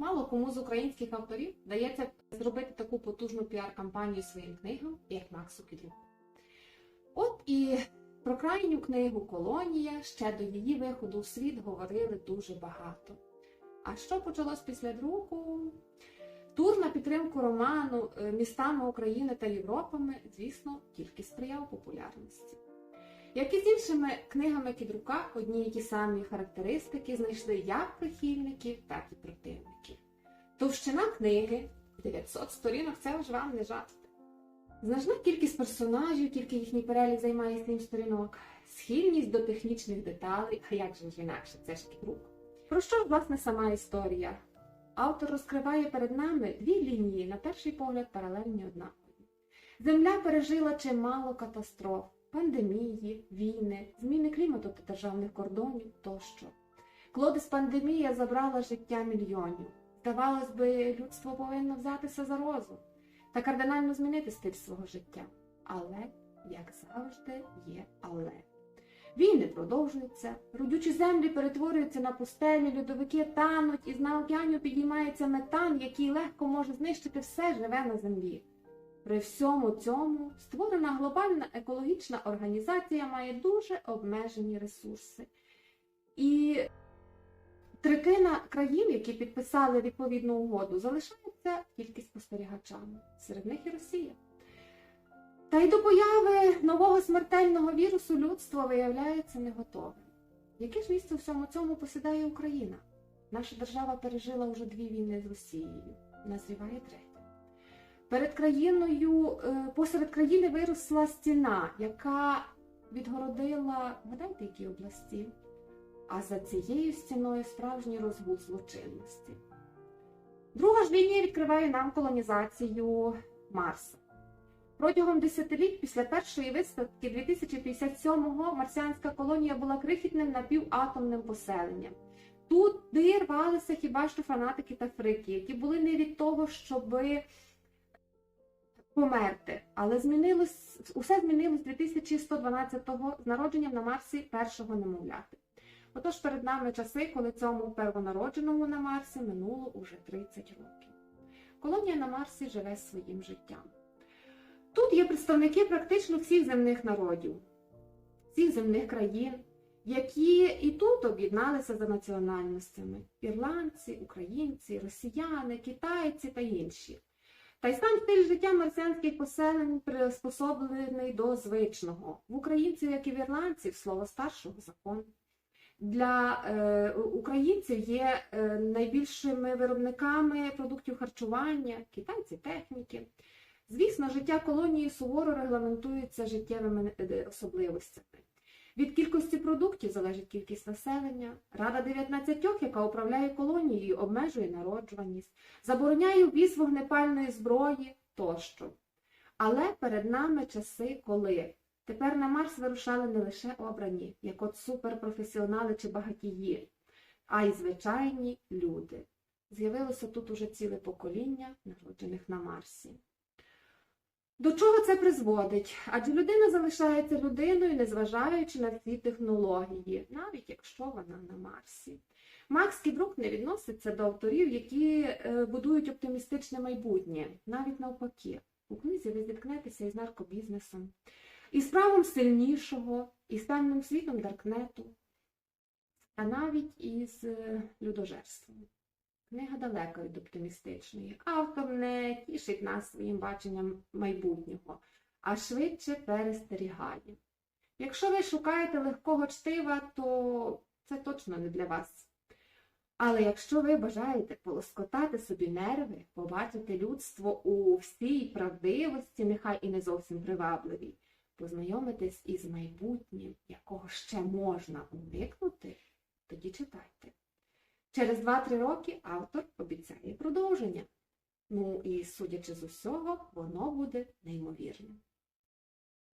Мало кому з українських авторів вдається зробити таку потужну піар-кампанію своїм книгам, як Максу Кідру. От і про крайню книгу Колонія ще до її виходу в світ говорили дуже багато. А що почалось після друку? Тур на підтримку роману е, містами України та Європами, звісно, тільки сприяв популярності. Як і з іншими книгами Кідрука, одні й ті самі характеристики знайшли як прихильників, так і противників. Товщина книги 900 сторінок це вже вам не жарт. Значна кількість персонажів, тільки їхній перелік займає 7 сторінок, схильність до технічних деталей, а як же ж інакше, це ж Кідрук. Про що ж, власне, сама історія? Автор розкриває перед нами дві лінії, на перший погляд, паралельні однакові. Земля пережила чимало катастроф, пандемії, війни, зміни клімату та державних кордонів тощо. Клодис пандемія забрала життя мільйонів. Здавалось би, людство повинно взятися за розум та кардинально змінити стиль свого життя. Але, як завжди, є але. Війни продовжуються, родючі землі перетворюються на пустелі, льодовики тануть, і з на океані підіймається метан, який легко може знищити все живе на землі. При всьому цьому створена глобальна екологічна організація має дуже обмежені ресурси. І третина країн, які підписали відповідну угоду, залишаються тільки спостерігачами. Серед них і Росія. Та й до появи нового смертельного вірусу людство виявляється не готове. Яке ж місце у всьому цьому посідає Україна? Наша держава пережила вже дві війни з Росією. Назріває третя. Перед країною, е, посеред країни виросла стіна, яка відгородила, гадайте, які області, а за цією стіною справжній розгул злочинності. Друга ж лінія відкриває нам колонізацію Марса. Протягом десятиліть після першої виставки 2057-го марсіанська колонія була крихітним напіватомним поселенням. Туди рвалися хіба що фанатики та фрики, які були не від того, щоби померти. Але змінилось, усе змінилось 2112-го з народженням на Марсі першого немовляти. Отож перед нами часи, коли цьому первонародженому на Марсі минуло уже 30 років. Колонія на Марсі живе своїм життям. Тут є представники практично всіх земних народів, всіх земних країн, які і тут об'єдналися за національностями: ірландці, українці, росіяни, китайці та інші. Та й сам стиль життя марсіанських поселень приспособлений до звичного. В українців, як і в ірландців, слово старшого закон. Для е, українців є е, найбільшими виробниками продуктів харчування, китайці техніки. Звісно, життя колонії суворо регламентується життєвими е, особливостями. Від кількості продуктів залежить кількість населення. Рада 19, яка управляє колонією, обмежує народжуваність, забороняє ввіз вогнепальної зброї тощо. Але перед нами часи, коли тепер на Марс вирушали не лише обрані, як от суперпрофесіонали чи багатії, а й звичайні люди. З'явилося тут уже ціле покоління, народжених на Марсі. До чого це призводить? Адже людина залишається людиною, незважаючи на всі технології, навіть якщо вона на Марсі. Макс Кідрук не відноситься до авторів, які е, будують оптимістичне майбутнє, навіть навпаки. У книзі ви зіткнетеся із наркобізнесом, із правом сильнішого, із темним світом Даркнету, а навіть із е, людожерством. Книга далека від оптимістичної. Автор не тішить нас своїм баченням майбутнього, а швидше перестерігає. Якщо ви шукаєте легкого чтива, то це точно не для вас. Але якщо ви бажаєте полоскотати собі нерви, побачити людство у всій правдивості, нехай і не зовсім привабливій, познайомитись із майбутнім, якого ще можна уникнути, тоді читайте. Через 2-3 роки автор обіцяє продовження. Ну і судячи з усього, воно буде неймовірним.